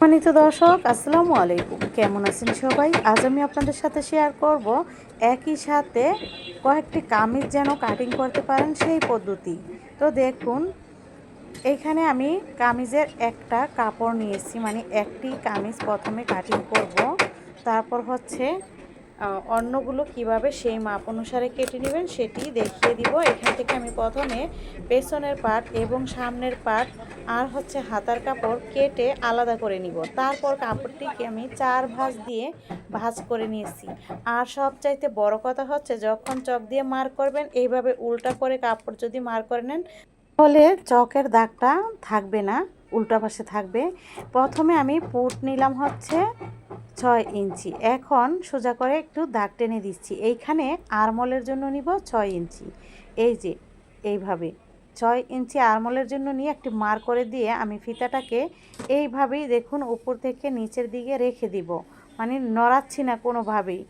সম্মানিত দর্শক, আসসালামু আলাইকুম। কেমন আছেন সবাই? আজ আমি আপনাদের সাথে শেয়ার করব একই সাথে কয়েকটি কামিজ যেন কাটিং করতে পারেন সেই পদ্ধতি। তো দেখুন এইখানে আমি কামিজের একটা কাপড় নিয়েছি মানে একটি কামিজ প্রথমে কাটিং করব। তারপর হচ্ছে অন্যগুলো কীভাবে সেই মাপ অনুসারে কেটে নেবেন সেটি দেখিয়ে দিব। এখান থেকে আমি প্রথমে পেছনের পাট এবং সামনের পাট আর হচ্ছে হাতার কাপড় কেটে আলাদা করে নিব। তারপর কাপড়টিকে আমি চার ভাঁজ দিয়ে ভাঁজ করে নিয়েছি। আর সবচাইতে বড় কথা হচ্ছে, যখন চক দিয়ে মার করবেন, এইভাবে উল্টা করে কাপড় যদি মার করে নেন, তাহলে চকের দাগটা থাকবে না, উল্টা পাশে থাকবে। প্রথমে আমি পুট নিলাম হচ্ছে ছয় ইঞ্চি। এখন সোজা করে একটু দাগ টেনে দিচ্ছি। এইখানে আরমলের জন্য নিব ছয় ইঞ্চি। এই যে, এইভাবে ছয় ইঞ্চি আরমলের জন্য নিয়ে একটি মার করে দিয়ে আমি ফিতাটাকে এইভাবেই দেখুন উপর থেকে নিচের দিকে রেখে দিব। মানে নড়াচ্ছি না কোনোভাবেই।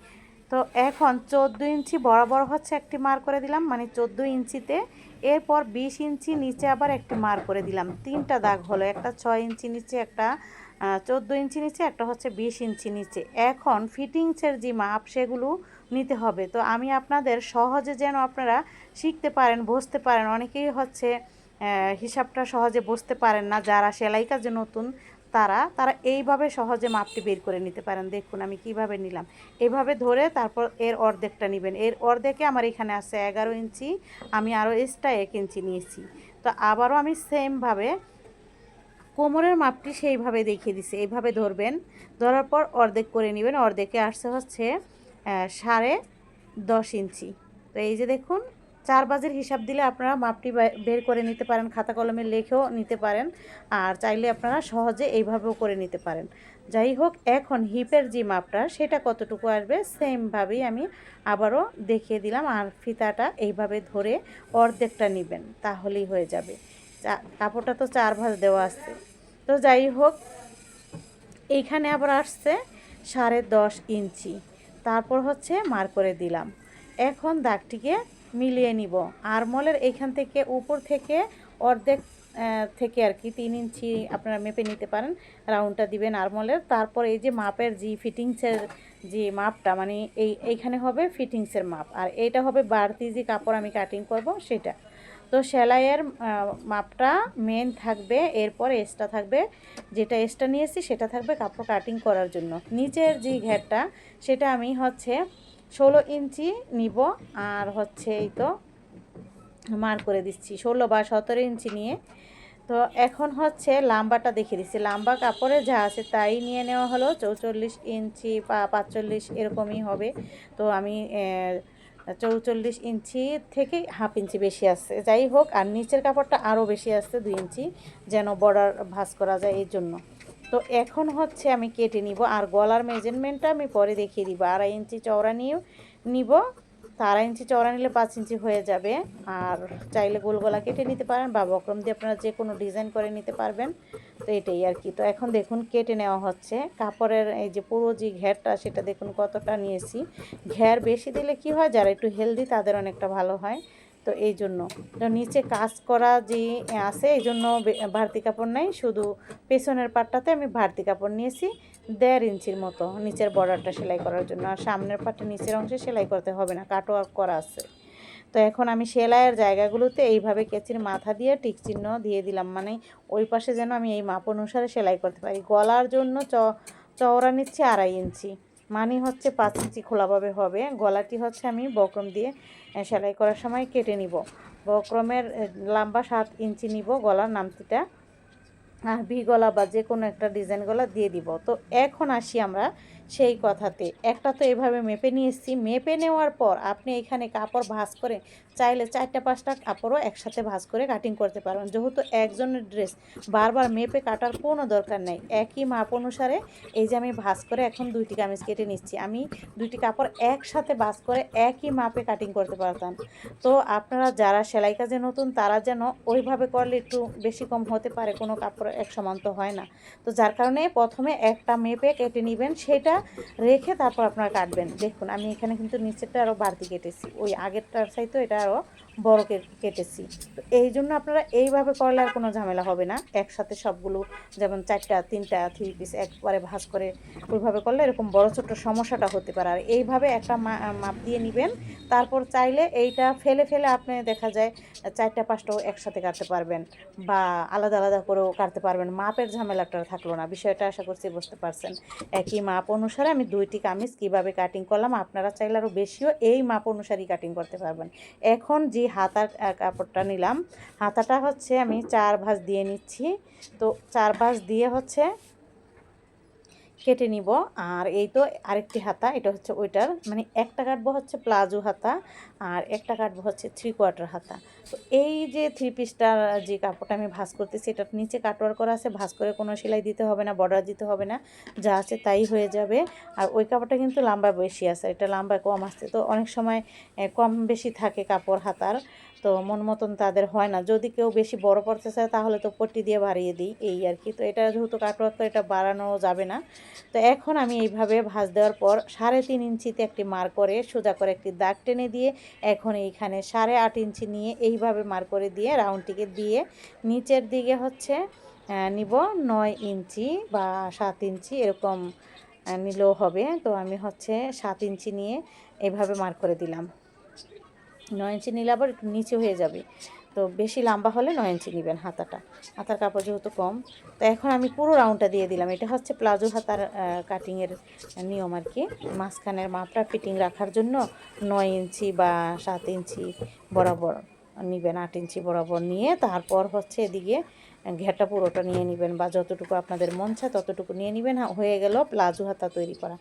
তো এখন চোদ্দ ইঞ্চি বরাবর হচ্ছে একটি মার করে দিলাম। মানে চোদ্দ ইঞ্চিতে এরপর বিশ ইঞ্চি নিচে আবার একটি মার করে দিলাম। তিনটা দাগ হলো, একটা ছয় ইঞ্চি নিচে, একটা চোদ্দ ইঞ্চি নিচে, একটা হচ্ছে বিশ ইঞ্চি নিচে। এখন ফিটিংসের যে মাপ, সেগুলো নিতে হবে। তো আমি আপনাদের সহজে যেন আপনারা শিখতে পারেন, বুঝতে পারেন। অনেকেই হচ্ছে হিসাবটা সহজে বুঝতে পারেন না। যারা সেলাই কাজে নতুন, তারা তারা এইভাবে সহজে মাপটি বের করে নিতে পারেন। দেখুন, আমি কীভাবে নিলাম। এভাবে ধরে তারপর এর অর্ধেকটা নেবেন। এর অর্ধেকে আমার এখানে আছে এগারো ইঞ্চি, আমি আরও এক্সট্রা এক ইঞ্চি নিয়েছি। তো আবারও আমি সেমভাবে কোমরের মাপটি সেইভাবে দেখিয়ে দিছে। এইভাবে ধরবেন। ধরার পর অর্ধেক করে নেবেন। অর্ধেকে আসছে হচ্ছে সাড়ে দশ ইঞ্চি। তো এই যে দেখুন, চার বাজের হিসাব দিলে আপনারা মাপটি বের করে নিতে পারেন, খাতা কলমে লেখেও নিতে পারেন। আর চাইলে আপনারা সহজে এইভাবেও করে নিতে পারেন। যাই হোক, এখন হিপের যে মাপটা, সেটা কতটুকু আসবে সেমভাবেই আমি আবারও দেখিয়ে দিলাম। আর ফিতাটা এইভাবে ধরে অর্ধেকটা নেবেন, তাহলেই হয়ে যাবে। কাপড়টা তো চার ভাজ দেওয়া আছে। তো যাই হোক, এইখানে আবার আসছে সাড়ে দশ ইঞ্চি। তারপর হচ্ছে মার করে দিলাম। এখন দাগটিকে মিলিয়ে নিব। আরমলের এইখান থেকে উপর থেকে অর্ধেক থেকে আর কি তিন ইঞ্চি আপনারা মেপে নিতে পারেন। রাউন্ডটা দিবেন আরমলের। তারপর এই যে মাপের যে ফিটিংসের যে মাপটা মানে এই, এইখানে হবে ফিটিংসের মাপ। আর এইটা হবে বাড়তি যে কাপড় আমি কাটিং করব, সেটা। তো সেলাইয়ের মাপটা মেন থাকবে, এরপর এক্সট্রা থাকবে। যেটা এক্সট্রা নিয়েছি, সেটা থাকবে কাপড় কাটিং করার জন্য। নিচের যে ঘেরটা, সেটা আমি হচ্ছে ষোলো ইঞ্চি নিব, আর হচ্ছে এই তো মার করে দিচ্ছি, ষোলো বা সতেরো ইঞ্চি নিয়ে। তো এখন হচ্ছে লাম্বাটা দেখিয়ে দিচ্ছি। লাম্বা কাপড়ে যা আছে তাই নিয়ে নেওয়া হলো। চৌচল্লিশ ইঞ্চি বা পাঁচচল্লিশ এরকমই হবে। তো আমি চৌচল্লিশ ইঞ্চি থেকে হাফ ইঞ্চি বেশি আসছে যাই হোক, আর নিচের কাপড়টা আরও বেশি আসছে দুই ইঞ্চি, যেন বর্ডার ভাঁজ করা যায় এই জন্য। তো এখন হচ্ছে আমি কেটে নিব, আর গলার মেজারমেন্টটা আমি পরে দেখিয়ে দিব। আড়াই ইঞ্চি চওড়া নিয়ে নিব আড়াই ইঞ্চি চওড়া নিলে পাঁচ ইঞ্চি হয়ে যাবে। আর চাইলে গোল গলা কেটে নিতে পারেন বা বক্রম দিয়ে আপনারা যে কোনো ডিজাইন করে নিতে পারবেন। তো এটাই আর কি। তো এখন দেখুন কেটে নেওয়া হচ্ছে। কাপড়ের এই যে পুরো যে ঘেরটা, সেটা দেখুন কতটা নিয়েছি। ঘের বেশি দিলে কি হয়, যারা একটু হেলদি, তাদের অনেকটা ভালো হয়। তো এই জন্য। নিচে কাজ করা যে আছে, এই জন্য বাড়তি কাপড় নেই। শুধু পেছনের পাটটাতে আমি বাড়তি কাপড় নিয়েছি। দেড় ইঞ্চির মতো নিচের বর্ডারটা সেলাই করার জন্য। আর সামনের পাটে নিচের অংশে সেলাই করতে হবে না কাটওয়ার্ক করা আছে। তো এখন আমি সেলাইয়ের জায়গাগুলোতে এইভাবে কেচির মাথা দিয়ে টিক চিহ্ন দিয়ে দিলাম। মানে ওই পাশে যেন আমি এই মাপ অনুসারে সেলাই করতে পারি। গলার জন্য চ, চওড়া নিচ্ছি আড়াই ইঞ্চি। মানে হচ্ছে পাঁচ ইঞ্চি খোলাভাবে হবে। গলাটি হচ্ছে আমি বক্রম দিয়ে সেলাই করার সময় কেটে নিব। বক্রমের লম্বা সাত ইঞ্চি নিব গলার নামতিটা আর ভি গলা বা যে কোনো একটা ডিজাইন গলা দিয়ে দিব। তো এখন আসি আমরা সেই কথাতে। একটা তো এভাবে মেপে নিয়ে এসেছি। মেপে নেওয়ার পর আপনি এখানে কাপড় ভাঁজ করে চাইলে চারটা, পাঁচটা কাপড়ও একসাথে ভাজ করে কাটিং করতে পারবেন। যেহেতু একজনের ড্রেস বারবার মেপে কাটার কোনো দরকার নেই। একই মাপ অনুসারে এই যে আমি ভাজ করে এখন দুইটি কামিজ কেটে নিচ্ছি। আমি দুইটি কাপড় একসাথে ভাজ করে একই মাপে কাটিং করতে পারতাম। তো আপনারা যারা সেলাই কাজে নতুন, তারা যেন ওইভাবে করলে একটু বেশি কম হতে পারে, কোনো কাপড় এক সমান তো হয় না। তো যার কারণে প্রথমে একটা মেপে কেটে নেবেন, সেটা রেখে তারপর আপনারা কাটবেন। দেখুন, আমি এখানে কিন্তু নিচেরটা আরও বাড়তি কেটেছি। ওই আগেরটার চাইতে এটা আরও বড় কেটেছি। তো এই জন্য আপনারা এইভাবে করলে আর কোনো ঝামেলা হবে না। একসাথে সবগুলো যেমন চারটা, তিনটা থ্রি পিস একবারে ভাঁজ করে ওইভাবে করলে এরকম বড় ছোট্ট সমস্যাটা হতে পারে। আর এইভাবে একটা মাপ দিয়ে নেবেন। তারপর চাইলে এইটা ফেলে ফেলে আপনি দেখা যায় চারটা পাঁচটাও একসাথে কাটতে পারবেন বা আলাদা আলাদা করেও কাটতে পারবেন। মাপের ঝামেলাটা থাকল না। বিষয়টা আশা করছি বুঝতে পারছেন। একই মাপ অনুসারে আমি দুইটি কামিজ কীভাবে কাটিং করলাম, আপনারা চাইলে আরও বেশিও এই মাপ অনুসারেই কাটিং করতে পারবেন। এখন যে হাতার কাপড়টা নিলাম। হাতাটা হচ্ছে আমি চার ভাঁজ দিয়ে নিচ্ছি। তো চার ভাঁজ দিয়ে হচ্ছে কেটে নিব। আর এই তো আরেকটি হাতা, এটা হচ্ছে ওইটার। মানে একটা কাটবো হচ্ছে প্লাজো হাতা, আর একটা কাটবো হচ্ছে থ্রি কোয়ার্টার হাতা। তো এই যে থ্রি পিসটার যে কাপড়টা আমি ভাঁজ করতেছি এটার নিচে কাটওয়ার করা আছে, ভাঁজ করে কোনো সেলাই দিতে হবে না বর্ডার দিতে হবে না, যা আছে তাই হয়ে যাবে। আর ওই কাপড়টা কিন্তু লম্বা বেশি আছে, এটা লম্বা কম আসছে তো অনেক সময় কম বেশি থাকে কাপড় হাতার, তো মন মতন তাদের হয় না। যদি কেউ বেশি বড় পড়তে চায়, তাহলে তো পট্টি দিয়ে বাড়িয়ে দিই, এই আর কি। তো এটা যেহেতু কাটওয়ার্ক তো এটা বাড়ানো যাবে না। তো এখন আমি এইভাবে ভাজ দেওয়ার পর সাড়ে তিন ইঞ্চিতে একটি মার করে সোজা করে একটি দাগ টেনে দিয়ে এখন এইখানে সাড়ে আট ইঞ্চি নিয়ে এইভাবে মার করে দিয়ে রাউন্ডটিকে দিয়ে নিচের দিকে হচ্ছে নিব নয় ইঞ্চি বা সাত ইঞ্চি এরকম নিলেও হবে। তো আমি হচ্ছে সাত ইঞ্চি নিয়ে এভাবে মার করে দিলাম। নয় ইঞ্চি নিলে আবার একটু নিচে হয়ে যাবে। তো বেশি লম্বা হলে নয় ইঞ্চি নেবেন হাতাটা। হাতার কাপড় যেহেতু কম, তো এখন আমি পুরো রাউন্ডটা দিয়ে দিলাম। এটা হচ্ছে প্লাজো হাতার কাটিংয়ের নিয়ম আর কি। মাঝখানের মাপটা ফিটিং রাখার জন্য নয় ইঞ্চি বা সাত ইঞ্চি বরাবর। নেবেন আট ইঞ্চি বরাবর নিয়ে। তারপর হচ্ছে এদিকে ঘেটা পুরোটা নিয়ে নেবেন বা যতটুকু আপনাদের মন চায় ততটুকু নিয়ে নেবেন। হয়ে গেল প্লাজো হাতা তৈরি করা।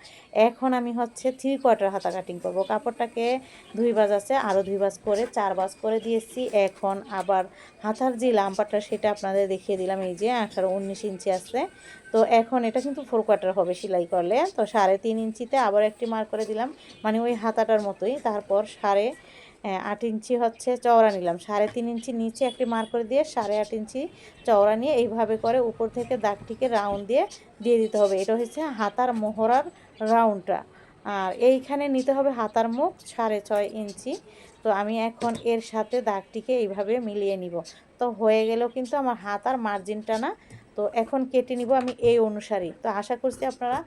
এখন আমি হচ্ছে থ্রি কোয়ার্টার হাতা কাটিং করব। কাপড়টাকে দুই বাজ আছে আরও দুই বাজ করে, চার বাজ করে দিয়েছি। এখন আবার হাতার যে লাম্বাটা সেটা আপনাদের দেখিয়ে দিলাম। এই যে আঠারো উনিশ ইঞ্চি আছে। তো এখন এটা কিন্তু ফোর কোয়ার্টার হবে সেলাই করলে। তো সাড়ে তিন ইঞ্চিতে আবার একটি মার করে দিলাম। মানে ওই হাতাটার মতোই। তারপর সাড়ে আহ, আট ইঞ্চি হচ্ছে চওড়া নিলাম। সাড়ে তিন ইঞ্চি নিচে একটি মার করে দিয়ে সাড়ে আট ইঞ্চি চওড়া নিয়ে এইভাবে করে উপর থেকে দাগটিকে রাউন্ড দিয়ে দিয়ে দিতে হবে। এটা হচ্ছে হাতার মোহরার রাউন্ডটা। আর এইখানে নিতে হবে হাতার মুখ সাড়ে ছয় ইঞ্চি। তো আমি এখন এর সাথে দাগটিকে এইভাবে মিলিয়ে নিব। তো হয়ে গেলেও কিন্তু আমার হাতার মার্জিনটা না তো এখন কেটে নিব আমি এই অনুসারেই তো আশা করছি আপনারা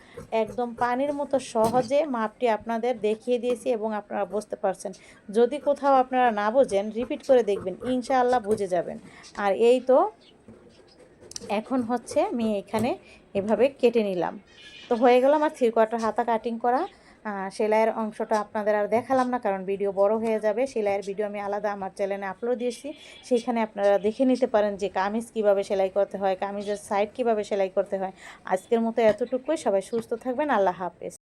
একদম পানির মতো সহজে মাপটি আপনাদের দেখিয়ে দিয়েছি এবং আপনারা বুঝতে পারছেন। যদি কোথাও আপনারা না বোঝেন, রিপিট করে দেখবেন, ইনশাআল্লাহ বুঝে যাবেন। আর এই তো এখন হচ্ছে আমি এখানে এভাবে কেটে নিলাম। তো হয়ে গেল আমার থ্রি কোয়ার্টার হাতা কাটিং করা। সেলাইয়ের অংশটা আপনাদের আর দেখালাম না, কারণ ভিডিও বড় হয়ে যাবে। সেলাইয়ের ভিডিও আমি আলাদা আমার চ্যানেলে আপলোড দিয়েছি। সেখানে আপনারা দেখে নিতে পারেন যে কামিজ কীভাবে সেলাই করতে হয়, কামিজের সাইড কীভাবে সেলাই করতে হয়। আজকের মতো এতটুকুই। সবাই সুস্থ থাকবেন। আল্লাহ হাফেজ।